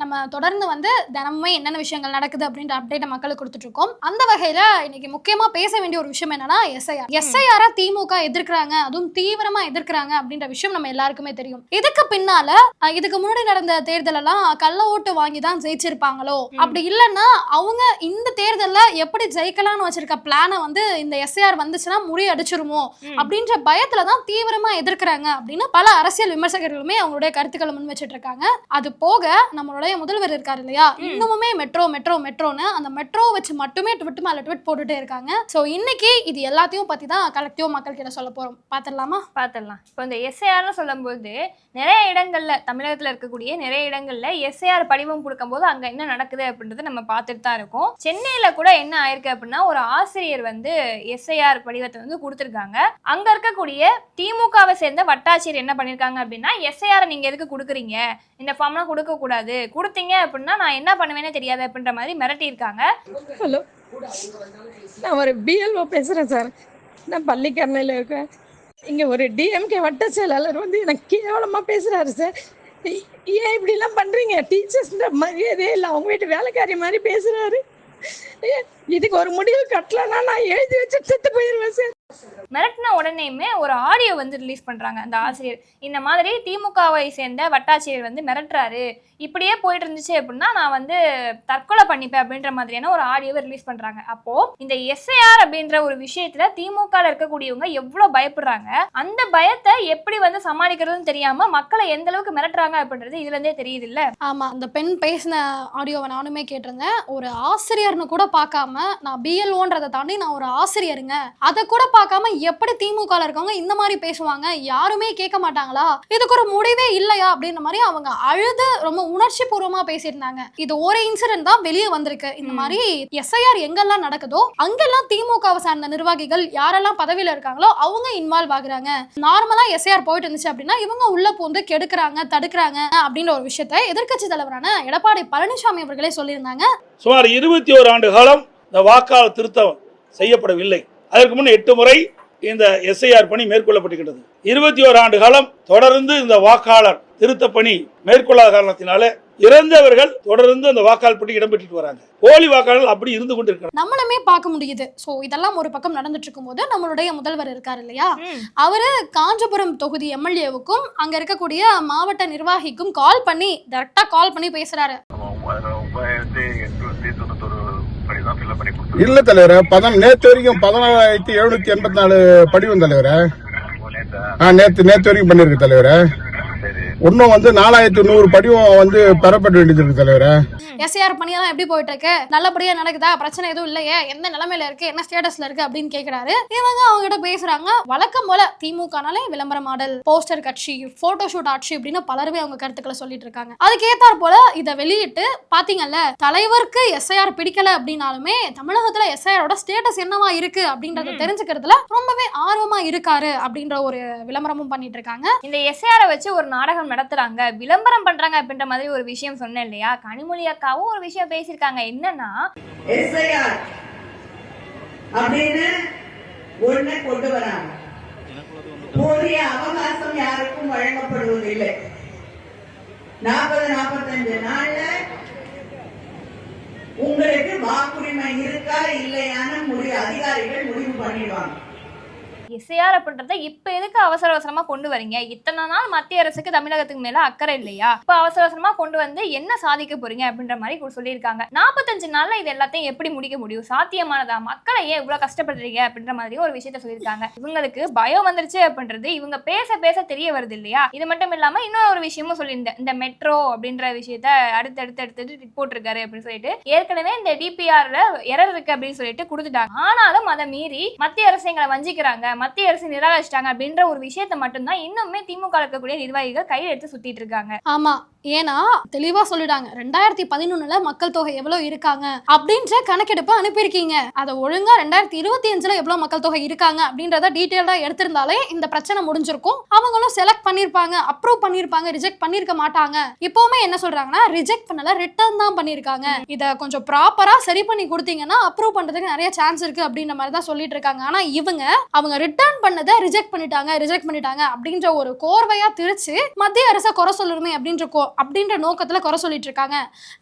நம்ம தொடர்ந்து வந்து தினமுமே என்னென்ன விஷயங்கள் நடக்குது அப்படின்ற அப்டேட்டை மக்களுக்கு கொடுத்துட்டு இருக்கோம் அந்த வகையில இன்னைக்கு முக்கியமா பேச வேண்டிய ஒரு விஷயம் என்னன்னா எஸ்ஐஆர் எஸ்ஐஆர திமுக எதிர்க்கிறாங்க அதுவும் தீவிரமா எதிர்க்கிறாங்க அப்படின்ற விஷயம் நம்ம எல்லாருக்குமே தெரியும். இதுக்கு பின்னால இதுக்கு முன்னாடி நடந்த தேர்தல் எல்லாம் கள்ள ஓட்டு வாங்கி தான் ஜெயிச்சிருப்பாங்களோ? அப்படி இல்லைன்னா அவங்க இந்த தேர்தல்ல எப்படி ஜெயிக்கலாம்னு வச்சிருக்க பிளானை வந்து இந்த எஸ்ஐஆர் வந்துச்சுன்னா முறியடிச்சிருமோ அப்படின்ற பயத்துல தான் தீவிரமா எதிர்க்கிறாங்க அப்படின்னு பல அரசியல் விமர்சகர்களுமே அவங்களுடைய கருத்துக்களை முன் வச்சிட்டு இருக்காங்க அது போக நம்மளுடைய முதல்வர் இருக்காரு இல்லையா? இன்னுமுமே மெட்ரோ மெட்ரோ மெட்ரோன்னு அந்த மெட்ரோ வச்சு மட்டுமே ட்விட் மேல ட்விட் போட்டுட்டே இருக்காங்க. சோ இன்னைக்கு இது எல்லாத்தையும் பத்தி தான் கலெக்டிவ் மக்கள் கிட்ட சொல்ல போறோம். பாத்திரலாமா பார்த்துடலாம் இப்போ இந்த எஸ்ஐஆர்னு சொல்லும்போது நிறைய இடங்கள்ல தமிழகத்துல இருக்கக்கூடிய நிறைய இடங்கள்ல எஸ்ஐஆர் படிவம் கொடுக்கும்போது அங்க என்ன நடக்குது அப்படின்றத நம்ம பார்த்துட்டு தான் இருக்கோம். சென்னையில கூட என்ன ஆயிருக்கு அப்படின்னா ஒரு ஆசிரியர் வந்து எஸ்ஐஆர் படிவத்தை வந்து கொடுத்துருக்காங்க. அங்க இருக்கக்கூடிய திமுகவை சேர்ந்த வட்டாட்சியர் என்ன பண்ணிருக்காங்க அப்படின்னா எஸ்ஐஆர் நீங்க எதுக்கு கொடுக்குறீங்க? இந்த ஃபார்ம்லாம் கொடுக்க கூடாது. கொடுத்தீங்க அப்படின்னா நான் என்ன பண்ணுவேனே தெரியாது அப்படின்ற மாதிரி மிரட்டியிருக்காங்க. ஹலோ நான் ஒரு பிஎல்ஓ பேசுகிறேன் சார். நான் பள்ளிக்கரணையில் இருக்கேன். இங்கே ஒரு டிஎம்கே வட்ட செயலாளர் வந்து எனக்கு கேவலமாக பேசுகிறாரு சார். ஏன் இப்படிலாம் பண்ணுறீங்க டீச்சர்ஸ்ன்ற மரியாதையே இல்லை. அவங்க வீட்டு வேலைக்காரி மாதிரி பேசுகிறாரு இதுக்கு ஒரு முடிவு கட்டலன்னா நான் எழுதி வச்சு செத்து போயிடுவேன் சார். மிரட்டின உடனேயுமே ஒரு ஆடியோ வந்து ரிலீஸ் பண்றாங்க அந்த ஆசிரியர். இந்த மாதிரி திமுகவை சேர்ந்த வட்டாட்சியர் வந்து மிரட்டுறாரு. இப்படியே போயிட்டு இருந்துச்சு அப்படின்னா நான் வந்து தற்கொலை பண்ணிப்பேன் அப்படின்ற மாதிரியான ஒரு ஆடியோவை ரிலீஸ் பண்றாங்க. அப்போ இந்த எஸ்ஐஆர் அப்படின்ற ஒரு விஷயத்துல திமுகவில் இருக்கக்கூடியவங்க எவ்வளோ பயப்படுறாங்க? அந்த பயத்தை எப்படி வந்து சமாளிக்கிறதுன்னு தெரியாமல் மக்களை எந்த அளவுக்கு மிரட்டுறாங்க அப்படின்றது இதுல இருந்தே தெரியுது இல்ல? ஆமா அந்த பெண் பேசின ஆடியோவை நானுமே கேட்டிருந்தேன். ஒரு ஆசிரியர்னு கூட பார்க்காம நான் பிஎல்ஓன்றதை தாண்டி நான் ஒரு ஆசிரியருங்க. அதை கூட பார்க்காம எப்படி திமுக இருக்கவங்க இந்த மாதிரி பேசுவாங்க? யாருமே கேட்க மாட்டாங்களா? இதுக்கு ஒரு முடிவே இல்லையா? அப்படின்ற மாதிரி அவங்க அழுது ரொம்ப உணர்ச்சி பூர்வமா பேசியிருந்தாங்க. இது ஒரு இன்சிடென்ட் தான் வெளியே வந்திருக்கு. இந்த மாதிரி எஸ்ஐஆர் எங்கெல்லாம் நடக்குதோ அங்கெல்லாம் திமுகவை சார்ந்த நிர்வாகிகள் யாரெல்லாம் பதவியில இருக்காங்களோ அவங்க இன்வால்வ் ஆகுறாங்க. நார்மலா எஸ்ஐஆர் போயிட்டு இருந்துச்சு அப்படின்னா இவங்க உள்ள பூந்து கெடுக்குறாங்க தடுக்கிறாங்க அப்படின்ற ஒரு விஷயத்தை எதிர்க்கட்சி தலைவரான எடப்பாடி பழனிசாமி அவர்களே சொல்லியிருந்தாங்க. சுமார் இருபத்தி ஓரு ஆண்டு காலம் இந்த வாக்காளர் திருத்தம் செய்யப்படவில்லை. அதற்கு முன் எட்டு முறை இந்த எஸ்ஐஆர் பணி மேற்கொள்ளப்பட்டுகின்றது இருபத்தி ஓரு ஆண்டு காலம் தொடர்ந்து இந்த வாக்காளர் திருத்த பணி மேற்கொள்ளாத காரணத்தினால இறந்தவர்கள் தொடர்ந்து அந்த வாக்காளர் பட்டி இடம்பெற்று வராங்க. போலி வாக்காளர்கள் அப்படி இருந்து கொண்டிருக்கிறாங்க. நம்மளுமே பார்க்க முடியுது. சோ இதெல்லாம் ஒரு பக்கம் நடந்துட்டு இருக்கும்போது நம்மளுடைய முதல்வர் இருக்காரு இல்லையா? அவரு காஞ்சிபுரம் தொகுதி எம்எல்ஏவுக்கும் அங்க இருக்கக்கூடிய மாவட்ட நிர்வாகிக்கும் கால் பண்ணி டைரக்டா கால் பண்ணி பேசுறாரு. இல்ல தலைவரே பதம் நேத்து வரைக்கும் பதினாலாயிரத்தி எழுநூத்தி எண்பத்தி நாலு படிவம் தலைவரே. நேத்தா. ஆ நேத்து வரைக்கும் பண்ணிருக்கு தலைவரே. இன்னும் வந்து நாலாயிரத்தி நூறு படிவம் வந்து பெறப்பட வேண்டியது இருக்கு தலைவரே. எஸ்ஐஆர் பணியெல்லாம் எப்படி போயிட்டு இருக்கு நல்லபடியா நடக்குதா? பிரச்சனை எதுவும் இல்லையே? எந்த நிலைமையில இருக்கு? என்ன ஸ்டேட்டஸ்ல இருக்கு? அப்படின்னு கேக்குறாரு. இவங்க அவங்க கிட்ட பேசுறாங்க. வழக்கம் போல திமுகனாலே விளம்பர மாடல் போஸ்டர் கட்சி போட்டோ ஷூட் ஆட்சி அப்படின்னு பலருமே அவங்க கருத்துக்களை சொல்லிட்டு இருக்காங்க. அதுக்கு ஏத்தாற் போல இதை வெளியிட்டு பாத்தீங்கல்ல தலைவருக்கு எஸ்ஐஆர் பிடிக்கல அப்படின்னாலுமே தமிழகத்துல எஸ்ஐஆரோட ஸ்டேட்டஸ் என்னவா இருக்கு அப்படின்றத தெரிஞ்சுக்கிறதுல ரொம்பவே ஆர்வமா இருக்காரு அப்படின்ற ஒரு விளம்பரமும் பண்ணிட்டு இருக்காங்க. இந்த எஸ்ஐஆரை வச்சு ஒரு நாடகம் நடத்துறாங்க விளம்பரம் பண்றாங்க அப்படின்ற மாதிரி ஒரு விஷயம் சொன்னேன் இல்லையா? கனிமொழி அக்காவும் ஒரு விஷயம் பேசியிருக்காங்க. என்னன்னா அப்படின்னு ஒண்ணு கொண்டு வராங்க. போதிய அவகாசம் யாருக்கும் வழங்கப்படுவதில்லை. நாற்பது நாற்பத்தஞ்சு நாள்ல உங்களுக்கு வாக்குரிமை இருக்கா இல்லையான முடிவு அதிகாரிகள் முடிவு பண்ணிடுவாங்க. எஸ்ஐஆர் அப்படின்றத இப்ப எதுக்கு அவசர அவசரமா கொண்டு வரீங்க? இத்தனை நாள் மத்திய அரசுக்கு தமிழகத்துக்கு மேல அக்கறை இல்லையா? இப்ப அவசர அவசரமா கொண்டு வந்து என்ன சாதிக்க போறீங்க அப்படின்ற மாதிரி சொல்லியிருக்காங்க. நாற்பத்தஞ்சு நாள்ல இது எல்லாத்தையும் எப்படி முடிக்க முடியும்? சாத்தியமானதா? மக்களை ஏன் இவ்வளவு கஷ்டப்படுறீங்க அப்படின்ற மாதிரி ஒரு விஷயத்த சொல்லியிருக்காங்க. இவங்களுக்கு பயம் வந்துருச்சு அப்படின்றது இவங்க பேச பேச தெரிய வருது இல்லையா? இது மட்டும் இல்லாம இன்னொரு ஒரு விஷயமும் சொல்லியிருந்தேன். இந்த மெட்ரோ அப்படின்ற விஷயத்த அடுத்து அடுத்து அடுத்து ரிப்போர்ட் இருக்காரு அப்படின்னு சொல்லிட்டு ஏற்கனவே இந்த டிபிஆர்ல எரர் இருக்கு அப்படின்னு சொல்லிட்டு கொடுத்துட்டாங்க. ஆனாலும் அதை மீறி மத்திய அரசு எங்களை வஞ்சிக்கிறாங்க. மத்திய அரசு நிராகரிச்சிட்டாங்க அப்படின்ற ஒரு விஷயத்த மட்டும்தான் இன்னுமே திமுக இருக்கக்கூடிய நிர்வாகிகள் கையில் எடுத்து சுத்திட்டு இருக்காங்க. ஆமா. ஏன்னா தெளிவா சொல்லிட்டாங்க. ரெண்டாயிரத்தி பதினொன்னுல மக்கள் தொகை எவ்வளவு இருக்காங்க அப்படின்ற கணக்கெடுப்பை அனுப்பியிருக்கீங்க. அதை ஒழுங்கா ரெண்டாயிரத்தி இருபத்தி அஞ்சுல எவ்வளவு மக்கள் தொகை இருக்காங்க அப்படின்றத டீட்டெயில்டா எடுத்திருந்தாலே இந்த பிரச்சனை முடிஞ்சிருக்கும். அவங்களும் செலக்ட் பண்ணிருப்பாங்க அப்ரூவ் பண்ணிருப்பாங்க ரிஜெக்ட் பண்ணிருக்க மாட்டாங்க. இப்பவுமே என்ன சொல்றாங்கன்னா ரிஜெக்ட் பண்ணல ரிட்டர்ன் தான் பண்ணிருக்காங்க இத கொஞ்சம் ப்ராப்பரா சரி பண்ணி கொடுத்தீங்கன்னா அப்ரூவ் பண்றதுக்கு நிறைய சான்ஸ் இருக்கு அப்படின்ற மாதிரி தான் சொல்லிட்டு இருக்காங்க. ஆனா இவங்க அவங்க ரிட்டர்ன் பண்ணதை ரிஜெக்ட் பண்ணிட்டாங்க ரிஜெக்ட் பண்ணிட்டாங்க அப்படின்ற ஒரு கோர்வையா திரிச்சு மத்திய அரசை குறை சொல்லணுமே அப்படின்ற கோ அப்படின்ற நோக்கத்துல குறை சொல்லிட்டு இருக்காங்க.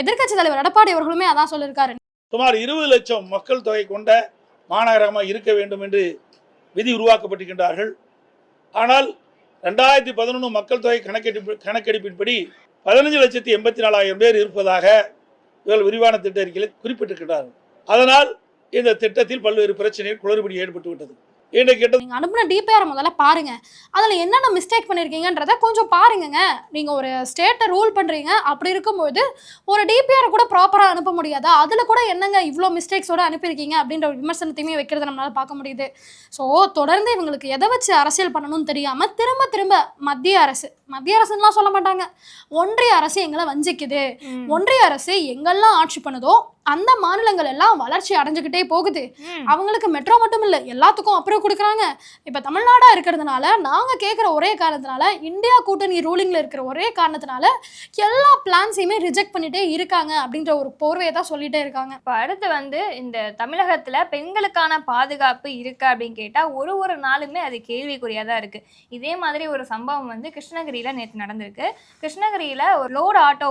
எதிர்க்கட்சி தலைவர் எடப்பாடி அவர்களுமே அதான் சொல்லியிருக்காரு. சுமார் இருபது லட்சம் மக்கள் தொகை கொண்ட மாநகரமாக இருக்க வேண்டும் என்று விதி உருவாக்கப்பட்டிருக்கின்றார்கள். ஆனால் ரெண்டாயிரத்தி பதினொன்று மக்கள் தொகை கணக்கெடுப்பு கணக்கெடுப்பின்படி பதினஞ்சு லட்சத்தி எண்பத்தி நாலாயிரம் பேர் இருப்பதாக இவர்கள் விரிவான திட்ட அறிக்கையில் குறிப்பிட்டிருக்கிறார்கள் அதனால் இந்த திட்டத்தில் பல்வேறு பிரச்சனைகள் குளறுபடி ஏற்பட்டு விட்டது இன்றைக்கு கிட்ட நீங்க அனுப்புன டிபிஆர் முதல்ல பாருங்க. அதுல என்னென்ன மிஸ்டேக் பண்ணிருக்கீங்கன்றத கொஞ்சம் பாருங்கங்க. நீங்க ஒரு ஸ்டேட்டை ரூல் பண்றீங்க. அப்படி இருக்கும்போது ஒரு டிபிஆர் கூட ப்ராப்பரா அனுப்ப முடியாதா? அதுல கூட என்னங்க இவ்வளோ மிஸ்டேக்ஸோட அனுப்பியிருக்கீங்க? அப்படின்ற ஒரு விமர்சனத்தையுமே வைக்கிறத நம்மளால பார்க்க முடியுது. ஸோ தொடர்ந்து இவங்களுக்கு எதை வச்சு அரசியல் பண்ணணும்னு தெரியாம திரும்ப திரும்ப மத்திய அரசு மத்திய அரசுலாம் சொல்ல மாட்டாங்க. ஒன்றிய அரசு எங்களை வஞ்சிக்குது. ஒன்றிய அரசு எங்கெல்லாம் ஆட்சி பண்ணுதோ அந்த மாநிலங்கள் எல்லாம் வளர்ச்சி அடைஞ்சுக்கிட்டே போகுது. அவங்களுக்கு மெட்ரோ மட்டும் இல்லை எல்லாத்துக்கும் அப்புறம் கொடுக்குறாங்க. இப்போ தமிழ்நாடா இருக்கிறதுனால நாங்கள் கேட்குற ஒரே காரணத்தினால இந்தியா கூட்டணி ரூலிங்கில் இருக்கிற ஒரே காரணத்தினால எல்லா பிளான்ஸையுமே ரிஜெக்ட் பண்ணிட்டே இருக்காங்க அப்படின்ற ஒரு போர்வையை தான் சொல்லிட்டே இருக்காங்க. இப்போ அடுத்து வந்து இந்த தமிழகத்துல பெண்களுக்கான பாதுகாப்பு இருக்கா அப்படின்னு கேட்டா ஒரு ஒரு நாளுமே அது கேள்விக்குறியா தான் இருக்கு. இதே மாதிரி ஒரு சம்பவம் வந்து கிருஷ்ணகிரியில நேற்று நடந்திருக்கு. கிருஷ்ணகிரியில ஒரு லோடு ஆட்டோ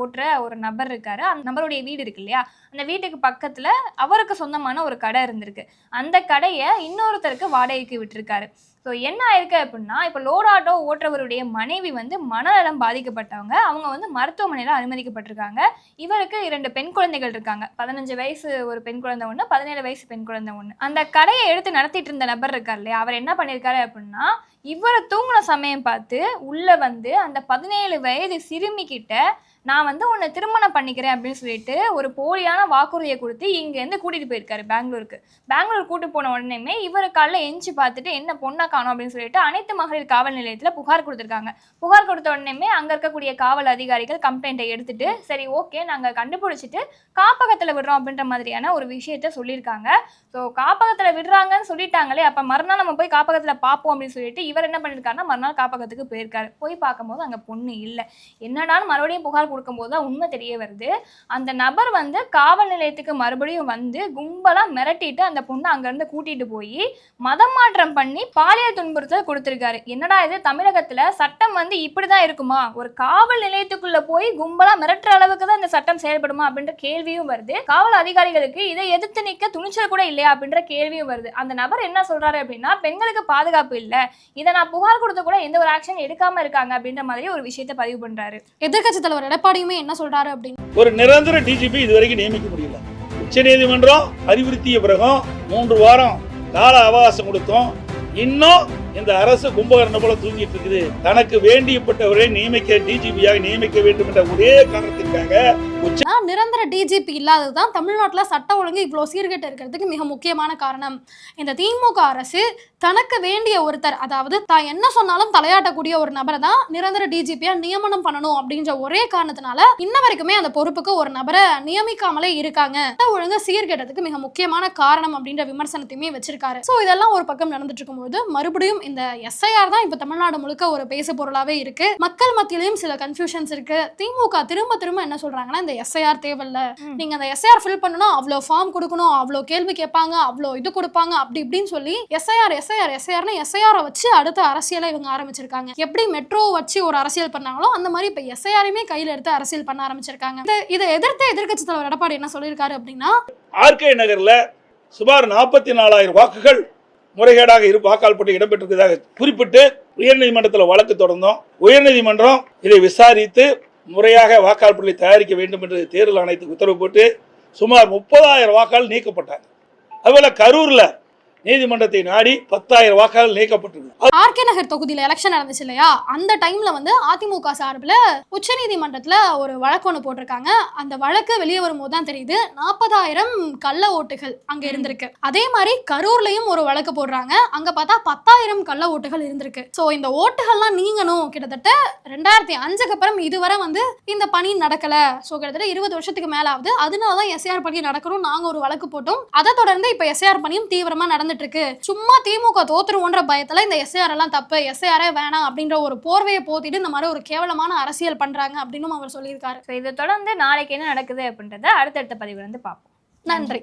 ஓட்டுற ஒரு நபர் இருக்காரு. அந்த நபருடைய வீடு இருக்கு இல்லையா? அந்த வீட்டுக்கு பக்கத்துல அவருக்கு சொந்தமான ஒரு கடை இருந்திருக்கு. அந்த கடையை இன்னொருத்தருக்கு வாடகைக்கு விட்டுருக்காரு. ஸோ என்ன ஆயிருக்கு அப்படின்னா இப்போ லோட் ஆட்டோ ஓட்டுறவருடைய மனைவி வந்து மனநலம் பாதிக்கப்பட்டவங்க. அவங்க வந்து மருத்துவமனையில் அனுமதிக்கப்பட்டிருக்காங்க. இவருக்கு இரண்டு பெண் குழந்தைகள் இருக்காங்க. பதினஞ்சு வயசு ஒரு பெண் குழந்தை ஒன்று பதினேழு வயசு பெண் குழந்தை ஒன்று அந்த கடையை எடுத்து நடத்திட்டு இருந்த நபர் இருக்கார் இல்லையா? அவர் என்ன பண்ணியிருக்காரு அப்படின்னா இவரை தூங்கின சமயம் பார்த்து உள்ளே வந்து அந்த பதினேழு வயது சிறுமி கிட்ட நான் வந்து உன்னை திருமணம் பண்ணிக்கிறேன் அப்படின்னு சொல்லிட்டு ஒரு போலியான வாக்குறுதியை கொடுத்து இங்கேருந்து கூட்டிகிட்டு போயிருக்காரு பெங்களூருக்கு. பெங்களூர் கூட்டு போன உடனேமே இவர் காலைல எஞ்சி பார்த்துட்டு என்ன பொண்ணை காணும் அப்படின்னு சொல்லிட்டு அனைத்து மகளிர் காவல் நிலையத்தில் புகார் கொடுத்துருக்காங்க. புகார் கொடுத்த உடனேமே அங்கே இருக்கக்கூடிய காவல் அதிகாரிகள் கம்ப்ளைண்ட்டை எடுத்துட்டு சரி ஓகே நாங்கள் கண்டுபிடிச்சிட்டு காப்பகத்தில் விடுறோம் அப்படின்ற மாதிரியான ஒரு விஷயத்த சொல்லியிருக்காங்க. ஸோ காப்பகத்தில் விடுறாங்கன்னு சொல்லிட்டாங்களே அப்போ மறுநாள் நம்ம போய் காப்பகத்தில் பார்ப்போம் அப்படின்னு சொல்லிட்டு இவர் என்ன பண்ணியிருக்காருன்னா மறுநாள் காப்பகத்துக்கு போயிருக்காரு. போய் பார்க்கும்போது அங்கே பொண்ணு இல்லை. என்னடான்னு மறுபடியும் புகார் கொடுக்கும்போது தான் உண்மை தெரிய வருது. அந்த நபர் வந்து காவல் நிலையத்துக்கு மறுபடியும் வந்து கும்பலாக மிரட்டிட்டு அந்த பொண்ணை அங்கேருந்து கூட்டிட்டு போய் மதம் மாற்றம் பண்ணி பாலியல் துன்புறுத்தல் கொடுத்துருக்காரு. என்னடா இது? தமிழகத்தில் சட்டம் வந்து இப்படி தான் இருக்குமா? ஒரு காவல் நிலையத்துக்குள்ளே போய் கும்பலாக மிரட்டுற அளவுக்கு தான் இந்த சட்டம் செயல்படுமா? அப்படின்ற கேள்வியும் வருது. காவல் அதிகாரிகளுக்கு இதை எதிர்த்து நிற்க துணிச்சல் கூட இல்லையா? அப்படின்ற கேள்வியும் வருது. அந்த நபர் என்ன சொல்கிறாரு அப்படின்னா பெண்களுக்கு பாதுகாப்பு இல்லை. இதை நான் புகார் கொடுத்து கூட எந்த ஒரு ஆக்ஷன் எடுக்காமல் இருக்காங்க. அப்படின்ற மாதிரி ஒரு விஷயத்தை பதிவு பண்ணுறாரு எதிர்கட்சி தலைவரோட எடப்பாடியுமே என்ன சொல்றாரு அப்படின்னு? ஒரு நிரந்தர டிஜிபி இதுவரைக்கும் நியமிக்க முடியல. உச்சநீதிமன்றம் அறிவுறுத்திய பிறகும் மூன்று வாரம் கால அவகாசம் கொடுத்தோம். இன்னும் இந்த அரசு கும்பகர்ணம் போல தூங்கிட்டு இருக்குது. தனக்கு வேண்டியப்பட்டவரை நியமிக்க டிஜிபியாக நியமிக்க வேண்டும் என்ற ஒரே காரணத்திற்காக உச்ச நிரந்தர டிஜிபி இல்லாதது தான் தமிழ்நாட்டில் சட்ட ஒழுங்கு இவ்வளோ சீர்கெட்டு இருக்கிறதுக்கு மிக முக்கியமான காரணம். இந்த திமுக அரசு தனக்கு வேண்டிய ஒருத்தர் அதாவது தான் என்ன சொன்னாலும் தலையாட்டக்கூடிய ஒரு நபரை தான் நிரந்தர டிஜிபியா நியமனம் பண்ணணும் அப்படின்ற ஒரே காரணத்தினால இன்ன வரைக்குமே அந்த பொறுப்புக்கு ஒரு நபரை நியமிக்காமலே இருக்காங்க. ஒழுங்கு சீர்கெட்டதுக்கு மிக முக்கியமான காரணம் அப்படின்ற விமர்சனத்தையுமே வச்சிருக்காரு. ஸோ இதெல்லாம் ஒரு பக்கம் நடந்துட்டு இருக்கும்போது மறுபடியும் இந்த எஸ்ஐஆர் தான் இப்போ தமிழ்நாடு முழுக்க ஒரு பேசு பொருளாவே இருக்கு. மக்கள் மத்தியிலையும் சில கன்ஃபியூஷன்ஸ் இருக்கு. திமுக திரும்ப திரும்ப என்ன சொல்றாங்கன்னா இந்த எஸ்ஐஆர் தேவையில்ல. நீங்க அந்த எஸ்ஐஆர் ஃபில் பண்ணணும் அவ்வளோ ஃபார்ம் கொடுக்கணும் அவ்வளோ கேள்வி கேட்பாங்க அவ்வளோ இது கொடுப்பாங்க அப்படி இப்படின்னு சொல்லி எஸ்ஐஆர் எஸ்ஐஆர் எஸ்ஐஆர்னு எஸ்ஐஆரை வச்சு அடுத்த அரசியலை இவங்க ஆரம்பிச்சிருக்காங்க. எப்படி மெட்ரோ வச்சு ஒரு அரசியல் பண்ணாங்களோ அந்த மாதிரி இப்போ எஸ்ஐஆரையுமே கையில் எடுத்து அரசியல் பண்ண ஆரம்பிச்சிருக்காங்க. இந்த- இதை எதிர்த்து எதிர்கட்சி தலைவர் எடப்பாடி என்ன சொல்லியிருக்காரு அப்படின்னா ஆர்கே நகர்ல சுமார் நாற்பத்தி நாலாயிரம் வாக்குகள் முறைகேடாக இரு வாக்கால் பட்டியல் இடம்பெற்றிருக்கிறதாக குறிப்பிட்டு உயர்நீதிமன்றத்தில் வழக்கு தொடர்ந்தோம். உயர்நீதிமன்றம் இதை விசாரித்து முறையாக வாக்காளர் பட்டியலை தயாரிக்க வேண்டும் என்று தேர்தல் ஆணையத்துக்கு உத்தரவு போட்டு சுமார் முப்பதாயிரம் வாக்காளர் நீக்கப்பட்டாங்க. அதுபோல் கரூரில் நீதிமன்றத்தை நாடி பத்தாயிரம் வாக்காளர் நீக்கப்பட்டிருக்கு ஆர்கே நகர் தொகுதியில் எலெக்ஷன் நடந்துச்சு இல்லையா? அந்த டைம்ல வந்து அதிமுக சார்பில் உச்சநீதிமன்றத்தில் ஒரு வழக்கு ஒன்று போட்டிருக்காங்க. அந்த வழக்கு வெளியே வரும்போது தான் தெரியுது நாற்பதாயிரம் கள்ள ஓட்டுகள் அங்கே இருந்திருக்கு. அதே மாதிரி கரூர்லயும் ஒரு வழக்கு போடுறாங்க. அங்க பார்த்தா பத்தாயிரம் கள்ள ஓட்டுகள் இருந்திருக்கு. ஸோ இந்த ஓட்டுகள்லாம் நீங்கணும். கிட்டத்தட்ட ரெண்டாயிரத்தி அஞ்சுக்கு அப்புறம் இதுவரை வந்து இந்த பணி நடக்கல. ஸோ கிட்டத்தட்ட இருபது வருஷத்துக்கு மேலாவது ஆகுது அதனால தான் எஸ்ஏஆர் பணி நடக்கணும் நாங்க ஒரு வழக்கு போட்டோம். அதை தொடர்ந்து இப்போ எஸ்ஏஆர் பணியும் தீவிரமா நடந்துட்டு இருக்கு சும்மா திமுக தோத்துருவோன்ற பயத்துல இந்த எஸ்ஏஆர் எல்லாம் தப்பு. எஸ்ஏஆரே வேணாம் அப்படின்ற ஒரு போர்வையை போத்திட்டு இந்த மாதிரி ஒரு கேவலமான அரசியல் பண்றாங்க அப்படின்னு அவர் சொல்லியிருக்காரு. இதை தொடர்ந்து நாளைக்கு என்ன நடக்குது அப்படின்றத அடுத்தடுத்த பதிவு வந்து பார்ப்போம். நன்றி.